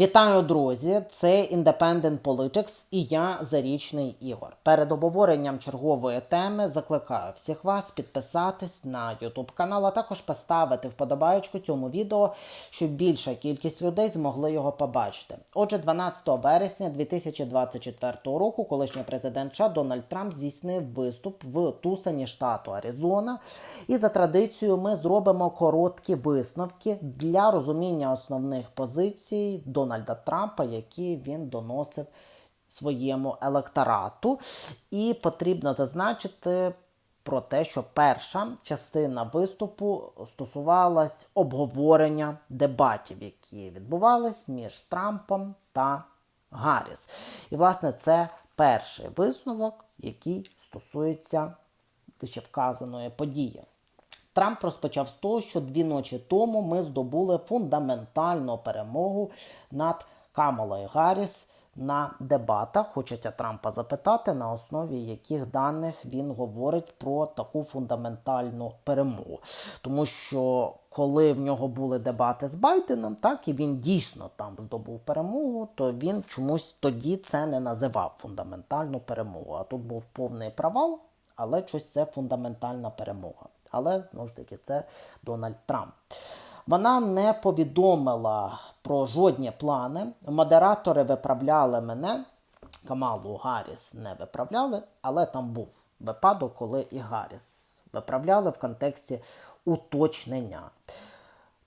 Вітаю, друзі! Це Independent Politics і я Зарічний Ігор. Перед обговоренням чергової теми закликаю всіх вас підписатись на YouTube канал, а також поставити вподобаєчку цьому відео, щоб більша кількість людей змогли його побачити. Отже, 12 вересня 2024 року колишній президент США Дональд Трамп здійснив виступ в Тусані штату Аризона. І за традицією ми зробимо короткі висновки для розуміння основних позицій Дональда Трампа, які він доносив своєму електорату. І потрібно зазначити про те, що перша частина виступу стосувалась обговорення дебатів, які відбувались між Трампом та Гарріс. І, власне, це перший висновок, який стосується вищевказаної події. Трамп розпочав з того, що дві ночі тому ми здобули фундаментальну перемогу над Камалою Гарріс на дебатах. Хочеться Трампа запитати, на основі яких даних він говорить про таку фундаментальну перемогу. Тому що коли в нього були дебати з Байденом, так і він дійсно там здобув перемогу, то він чомусь тоді це не називав фундаментальну перемогу. А тут був повний провал, але щось це фундаментальна перемога. Але знову ж таки, це Дональд Трамп. Вона не повідомила про жодні плани. Модератори виправляли мене. Камалу Гарріс не виправляли, але там був випадок, коли і Гарріс виправляли в контексті уточнення.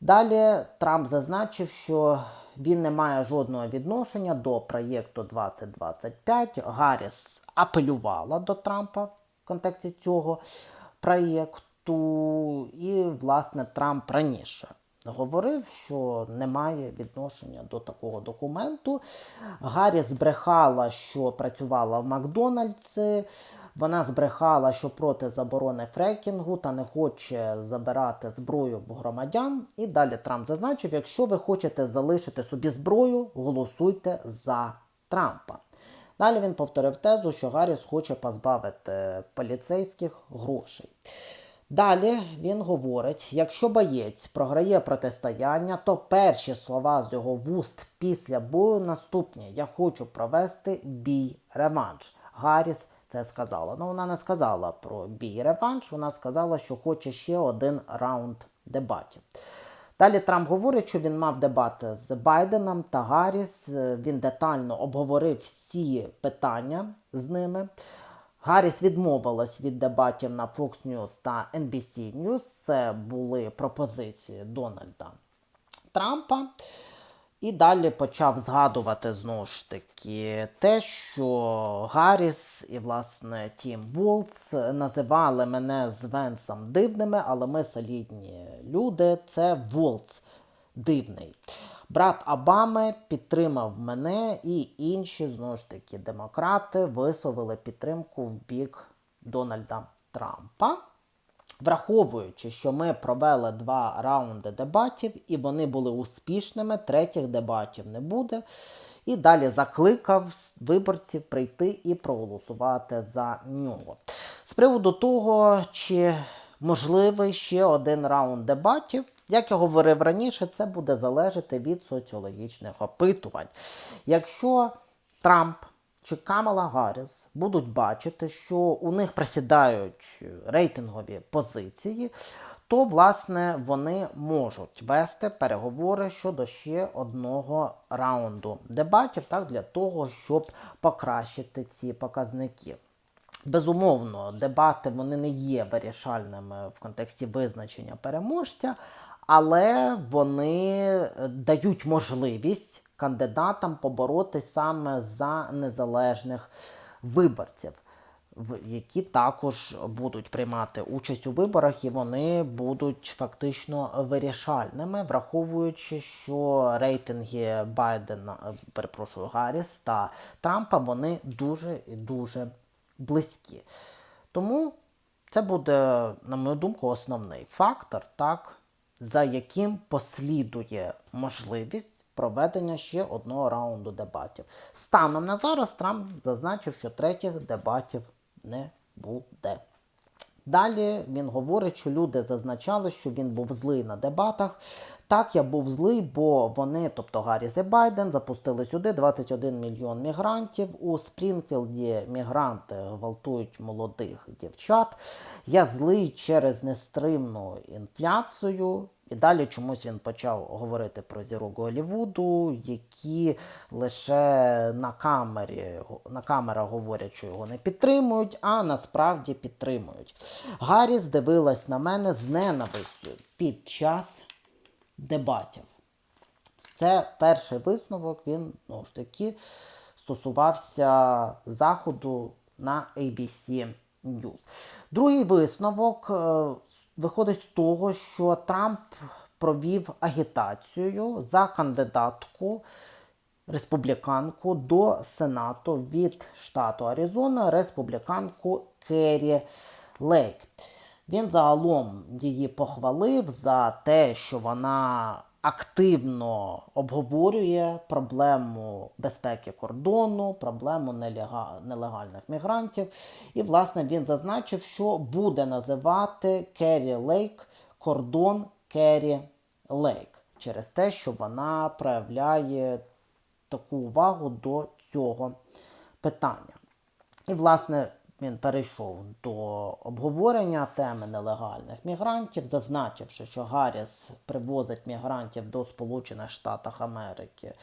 Далі Трамп зазначив, що він не має жодного відношення до проєкту 2025. Гарріс апелювала до Трампа в контексті цього проєкту, і, власне, Трамп раніше говорив, що не має відношення до такого документу. Гарріс збрехала, що працювала в Макдональдсі. Вона збрехала, що проти заборони фрекінгу та не хоче забирати зброю в громадян. І далі Трамп зазначив: якщо ви хочете залишити собі зброю, голосуйте за Трампа. Далі він повторив тезу, що Гарріс хоче позбавити поліцейських грошей. Далі він говорить: якщо боєць програє протистояння, то перші слова з його вуст після бою наступні: Я хочу провести бій реванш. Гарріс це сказала. Ну, вона не сказала про бій реванш, вона сказала, що хоче ще один раунд дебатів. Далі Трамп говорить, що він мав дебати з Байденом та Гарріс. Він детально обговорив всі питання з ними. Гарріс відмовилась від дебатів на Fox News та NBC News. Це були пропозиції Дональда Трампа. І далі почав згадувати знову ж таки те, що Гарріс і, власне, Тім Волц називали мене з Венсом дивними, але ми солідні люди. Це Волц дивний. Брат Обами підтримав мене, і інші, знову ж таки, демократи висловили підтримку в бік Дональда Трампа. Враховуючи, що ми провели два раунди дебатів, і вони були успішними, третіх дебатів не буде. І далі закликав виборців прийти і проголосувати за нього. З приводу того, чи можливий ще один раунд дебатів, як я говорив раніше, це буде залежати від соціологічних опитувань. Якщо Трамп чи Камала Гарріс будуть бачити, що у них присідають рейтингові позиції, то, власне, вони можуть вести переговори щодо ще одного раунду дебатів, так, для того, щоб покращити ці показники. Безумовно, дебати вони не є вирішальними в контексті визначення переможця, але вони дають можливість кандидатам поборотись саме за незалежних виборців, які також будуть приймати участь у виборах, і вони будуть фактично вирішальними, враховуючи, що рейтинги Байдена, перепрошую, Гарріс та Трампа вони дуже і дуже близькі. Тому це буде, на мою думку, основний фактор, так, за яким послідує можливість проведення ще одного раунду дебатів. Станом на зараз Трамп зазначив, що третіх дебатів не буде. Далі він говорить, що люди зазначали, що він був злий на дебатах. Так, я був злий, бо вони, тобто Гарріс і Байден, запустили сюди 21 мільйон мігрантів. У Спрінфілді мігранти гвалтують молодих дівчат. Я злий через нестримну інфляцію. І далі чомусь він почав говорити про зірок Голлівуду, які лише на камері на камерах говорять, що його не підтримують, а насправді підтримують. Гарріс дивилась на мене з ненавистю під час дебатів. Це перший висновок, він ну ж таки стосувався заходу на ABC News. Другий висновок е, виходить з того, що Трамп провів агітацію за кандидатку республіканку до Сенату від штату Аризона, республіканку Керрі Лейк. Він загалом її похвалив за те, що вона активно обговорює проблему безпеки кордону, проблему нелегальних мігрантів. І, власне, він зазначив, що буде називати Керрі Лейк кордон Керрі Лейк через те, що вона проявляє таку увагу до цього питання. І, власне, він перейшов до обговорення теми нелегальних мігрантів, зазначивши, що Гарріс привозить мігрантів до Сполучених Штатів Америки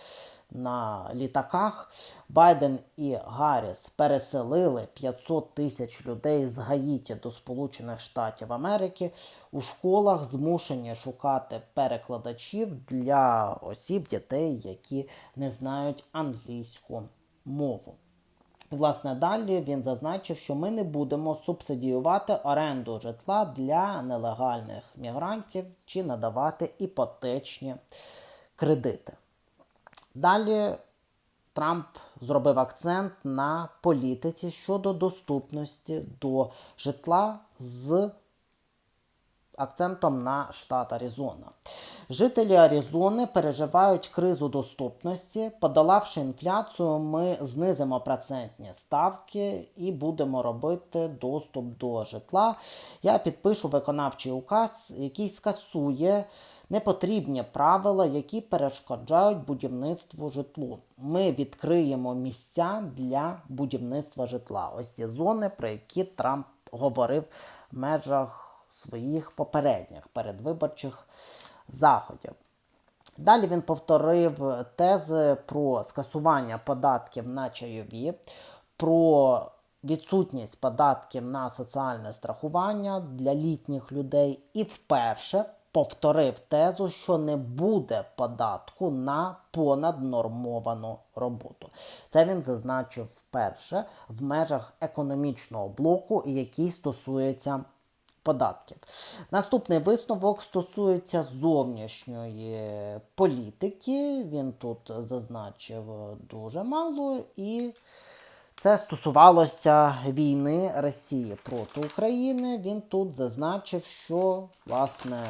на літаках. Байден і Гарріс переселили 500 тисяч людей з Гаїті до Сполучених Штатів Америки. У школах змушені шукати перекладачів для осіб, дітей, які не знають англійську мову. Власне, далі він зазначив, що ми не будемо субсидіювати оренду житла для нелегальних мігрантів чи надавати іпотечні кредити. Далі Трамп зробив акцент на політиці щодо доступності до житла з акцентом на штат Аризона. Жителі Аризони переживають кризу доступності. Подолавши інфляцію, ми знизимо процентні ставки і будемо робити доступ до житла. Я підпишу виконавчий указ, який скасує непотрібні правила, які перешкоджають будівництву житлу. Ми відкриємо місця для будівництва житла. Ось ці зони, про які Трамп говорив в межах своїх попередніх передвиборчих заходів. Далі він повторив тези про скасування податків на чайові, про відсутність податків на соціальне страхування для літніх людей і вперше повторив тезу, що не буде податку на понаднормовану роботу. Це він зазначив вперше в межах економічного блоку, який стосується податків. Наступний висновок стосується зовнішньої політики. Він тут зазначив дуже мало, і це стосувалося війни Росії проти України. Він тут зазначив, що, власне,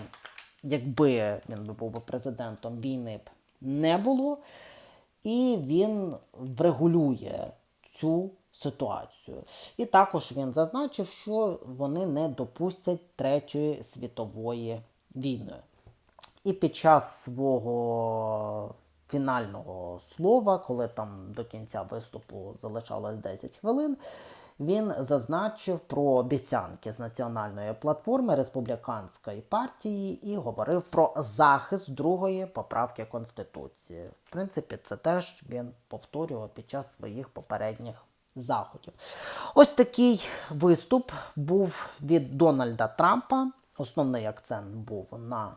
якби він був президентом, війни б не було, і він врегулює цю ситуацію. І також він зазначив, що вони не допустять Третьої світової війни. І під час свого фінального слова, коли там до кінця виступу залишалось 10 хвилин, він зазначив про обіцянки з національної платформи республіканської партії і говорив про захист другої поправки Конституції. В принципі, це теж він повторював під час своїх попередніх заходів. Ось такий виступ був від Дональда Трампа. Основний акцент був на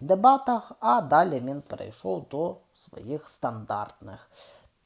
дебатах, а далі він перейшов до своїх стандартних